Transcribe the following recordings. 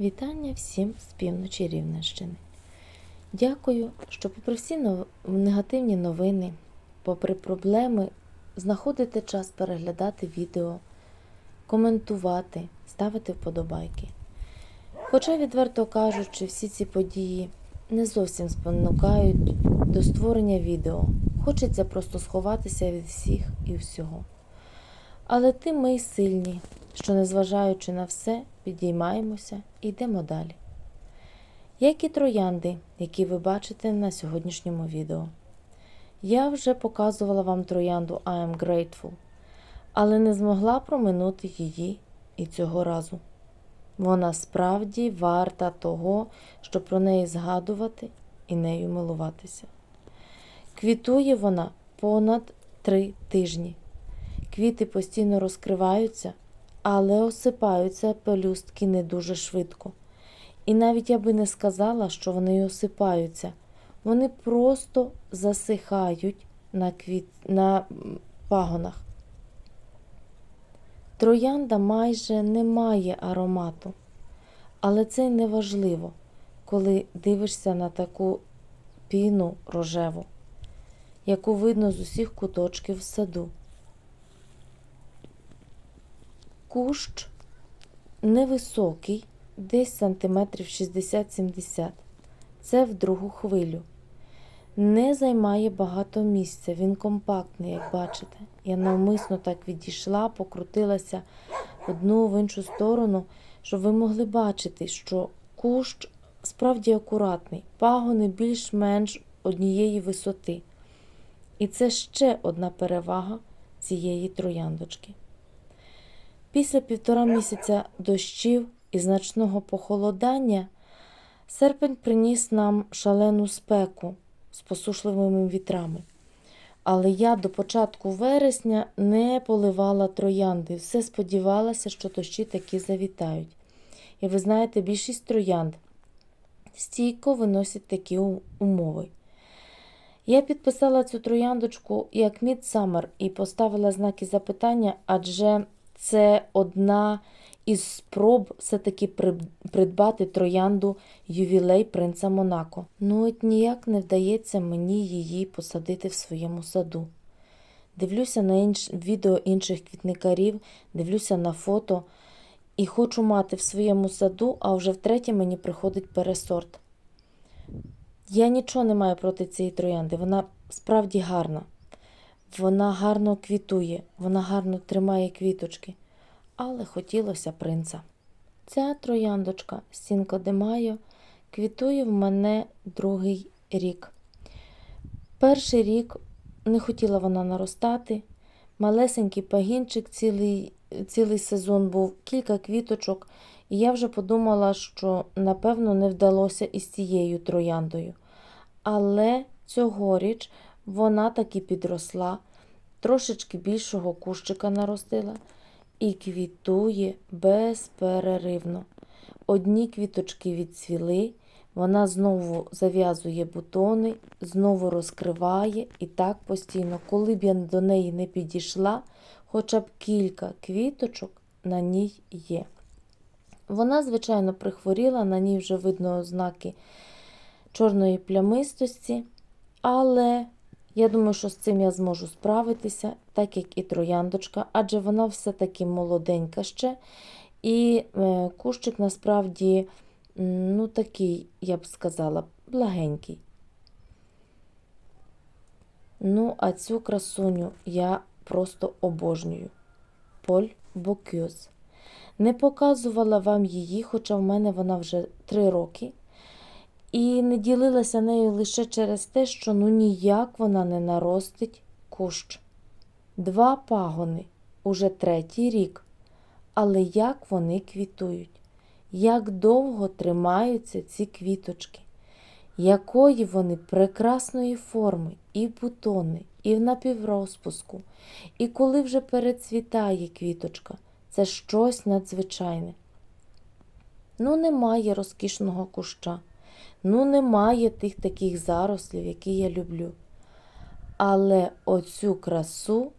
Вітання всім з півночі Рівненщини. Дякую, що попри всі негативні новини, попри проблеми, знаходите час переглядати відео, коментувати, ставити вподобайки. Хоча, відверто кажучи, всі ці події не зовсім спонукають до створення відео. Хочеться просто сховатися від всіх і всього. Але тим ми й сильні, що, незважаючи на все, підіймаємося і йдемо далі. Як і троянди, які ви бачите на сьогоднішньому відео. Я вже показувала вам троянду I am grateful, але не змогла проминути її і цього разу. Вона справді варта того, щоб про неї згадувати і нею милуватися. Квітує вона понад три тижні. Квіти постійно розкриваються, але осипаються пелюстки не дуже швидко. І навіть я би не сказала, що вони осипаються. Вони просто засихають на, квіт... на пагонах. Троянда майже не має аромату, але це й не важливо, коли дивишся на таку піну рожеву, яку видно з усіх куточків саду. Кущ невисокий, десь сантиметрів 60-70. Це в другу хвилю. Не займає багато місця, він компактний, як бачите. Я навмисно так відійшла, покрутилася в одну в іншу сторону, щоб ви могли бачити, що кущ справді акуратний, пагони більш-менш однієї висоти. І це ще одна перевага цієї трояндочки. Після півтора місяця дощів і значного похолодання серпень приніс нам шалену спеку з посушливими вітрами. Але я до початку вересня не поливала троянди, все сподівалася, що дощі таки завітають. І ви знаєте, більшість троянд стійко виносять такі умови. Я підписала цю трояндочку як Midsummer і поставила знаки запитання, адже це одна із спроб все-таки придбати троянду ювілей принца Монако. Ну от ніяк не вдається мені її посадити в своєму саду. Дивлюся на інш... відео інших квітникарів, дивлюся на фото і хочу мати в своєму саду, а вже втретє мені приходить пересорт. Я нічого не маю проти цієї троянди, вона справді гарна. Вона гарно квітує, вона гарно тримає квіточки, але хотілося принца. Ця трояндочка Сінко де Майо квітує в мене другий рік. Перший рік не хотіла вона наростати. Малесенький пагінчик цілий, цілий сезон був, кілька квіточок, і я вже подумала, що напевно не вдалося із цією трояндою. Але цьогоріч вона таки підросла, трошечки більшого кущика наростила і квітує безперервно. Одні квіточки відцвіли, вона знову зав'язує бутони, знову розкриває і так постійно. Коли б я до неї не підійшла, хоча б кілька квіточок на ній є. Вона, звичайно, прихворіла, на ній вже видно ознаки чорної плямистості, але я думаю, що з цим я зможу справитися, так як і трояндочка, адже вона все-таки молоденька ще. І е, кущик насправді, ну такий, я б сказала, благенький. Ну, а цю красуню я просто обожнюю. Поль Бокюз. Не показувала вам її, хоча в мене вона вже три роки. І не ділилася нею лише через те, що ну ніяк вона не наростить кущ. Два пагони уже третій рік. Але як вони квітують, як довго тримаються ці квіточки, якої вони прекрасної форми, і бутони, і в напіврозпуску, і коли вже перецвітає квіточка, це щось надзвичайне. Ну, немає розкішного куща, ну, немає тих таких зарослів, які я люблю. Але оцю красу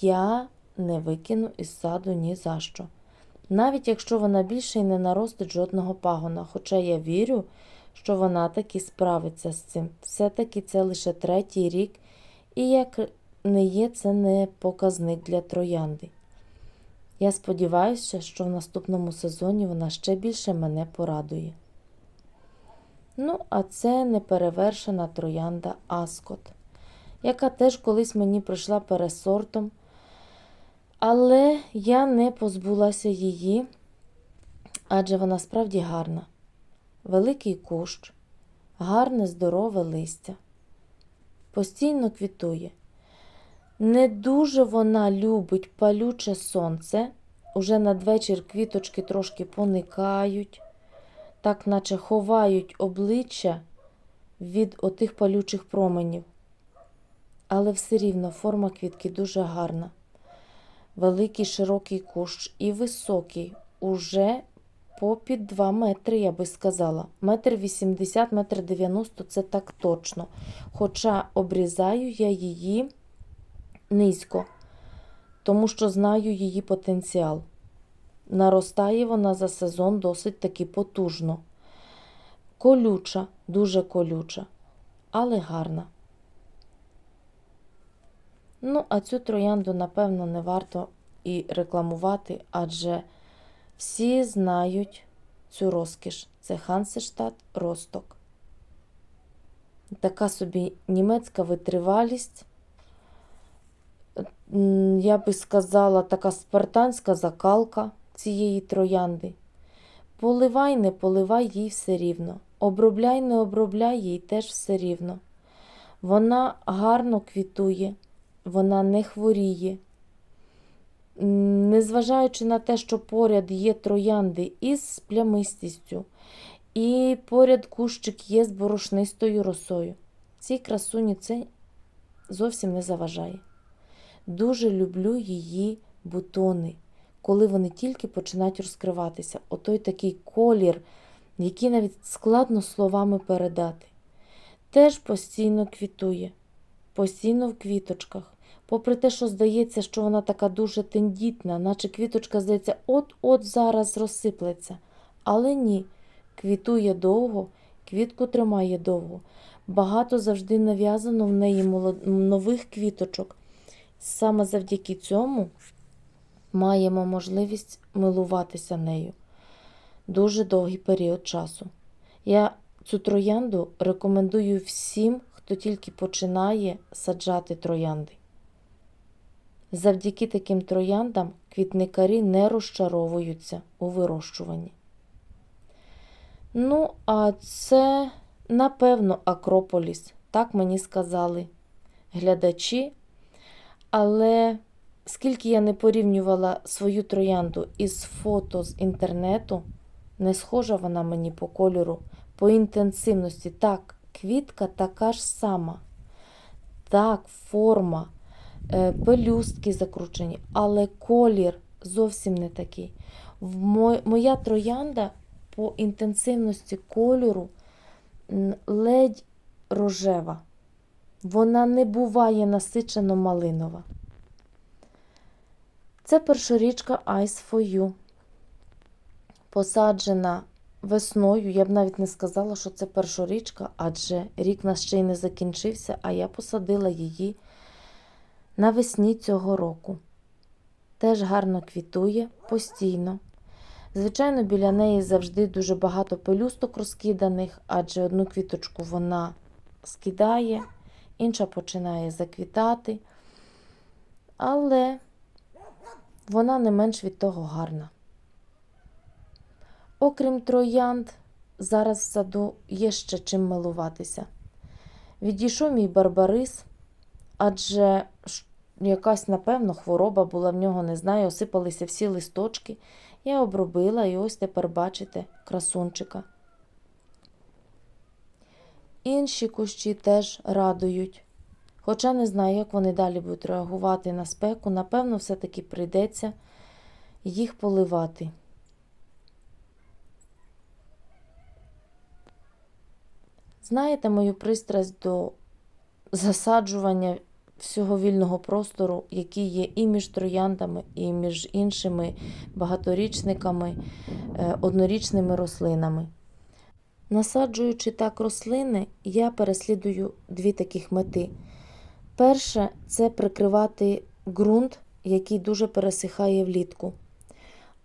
я не викину із саду ні за що. навіть якщо вона більше і не наростить жодного пагона. Хоча я вірю, що вона таки справиться з цим. Все-таки це лише третій рік, і як не є, це не показник для троянди. Я сподіваюся, що в наступному сезоні вона ще більше мене порадує. Ну, а це неперевершена троянда Аскот, яка теж колись мені прийшла пересортом. Але я не позбулася її, адже вона справді гарна. Великий кущ, гарне здорове листя, постійно квітує. Не дуже вона любить палюче сонце. Уже надвечір квіточки трошки поникають, так наче ховають обличчя від отих палючих променів. Але все рівно форма квітки дуже гарна. Великий широкий кущ і високий, уже попід 2 метри, я би сказала. Метр 80, метр 90 це так точно. Хоча обрізаю я її низько, тому що знаю її потенціал. Наростає вона за сезон досить таки потужно. Колюча, дуже колюча, але гарна. Ну, а цю троянду, напевно, не варто і рекламувати, адже всі знають цю розкіш. Це Хансештадт Росток. Така собі німецька витривалість. Я би сказала, така спартанська закалка цієї троянди. Поливай, не поливай їй все рівно. Обробляй, не обробляй їй теж все рівно. Вона гарно квітує, вона не хворіє. Незважаючи на те, що поряд є троянди із плямистістю, і поряд кущик є з борошнистою росою. Цій красуні це зовсім не заважає. Дуже люблю її бутони, коли вони тільки починають розкриватися. Отой такий колір, який навіть складно словами передати. Теж постійно квітує, постійно в квіточках. Попри те, що здається, що вона така дуже тендітна, наче квіточка, здається, от-от зараз розсиплеться. Але ні, квітує довго, квітку тримає довго. Багато завжди нав'язано в неї нових квіточок. Саме завдяки цьому маємо можливість милуватися нею дуже довгий період часу. Я цю троянду рекомендую всім, хто тільки починає саджати троянди. Завдяки таким трояндам квітникарі не розчаровуються у вирощуванні. Ну, а це, напевно, Акрополіс, так мені сказали глядачі. Але скільки я не порівнювала свою троянду із фото з інтернету, не схожа вона мені по кольору, по інтенсивності. Так, квітка така ж сама. Так, форма, е, пелюстки закручені, але колір зовсім не такий. Моя троянда по інтенсивності кольору ледь рожева. Вона не буває насичено малинова. Це першорічка Ice for You. Посаджена весною. Я б навіть не сказала, що це першорічка, адже рік нас ще й не закінчився, а я посадила її навесні цього року. Теж гарно квітує постійно. Звичайно, біля неї завжди дуже багато пелюсток розкиданих, адже одну квіточку вона скидає, інша починає заквітати. Але вона не менш від того гарна. Окрім троянд, зараз в саду є ще чим милуватися. Відійшов мій барбарис, адже якась, напевно, хвороба була в нього, не знаю, осипалися всі листочки. Я обробила і ось тепер бачите красунчика. Інші кущі теж радують. Хоча не знаю, як вони далі будуть реагувати на спеку, напевно, все-таки прийдеться їх поливати. Знаєте мою пристрасть до засаджування всього вільного простору, який є і між трояндами, і між іншими багаторічниками, е, однорічними рослинами. Насаджуючи так рослини, я переслідую дві таких мети. Перше це прикривати ґрунт, який дуже пересихає влітку.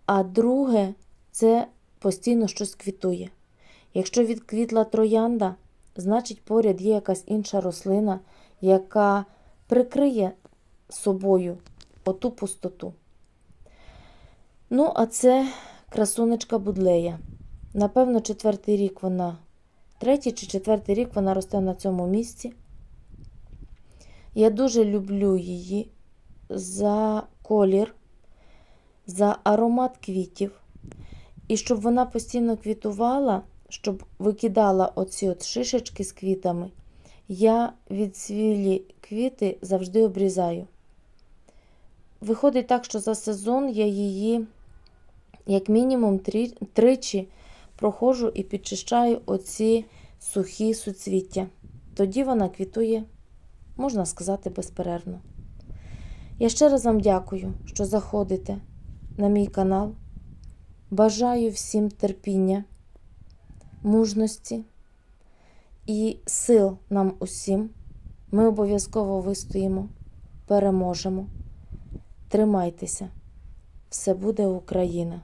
А друге це постійно щось квітує. Якщо відквітла троянда, значить поряд є якась інша рослина, яка прикриє собою оту пустоту. Ну, а це красунечка будлея. Напевно, четвертий рік вона, третій чи четвертий рік вона росте на цьому місці. Я дуже люблю її за колір, за аромат квітів. І щоб вона постійно квітувала, щоб викидала оці от шишечки з квітами, я відсвілі квіти завжди обрізаю. Виходить так, що за сезон я її, як мінімум, тричі проходжу і підчищаю оці сухі суцвіття. Тоді вона квітує, можна сказати, безперервно. Я ще раз вам дякую, що заходите на мій канал. Бажаю всім терпіння, мужності і сил нам усім. Ми обов'язково вистоїмо, переможемо. Тримайтеся. Все буде Україна!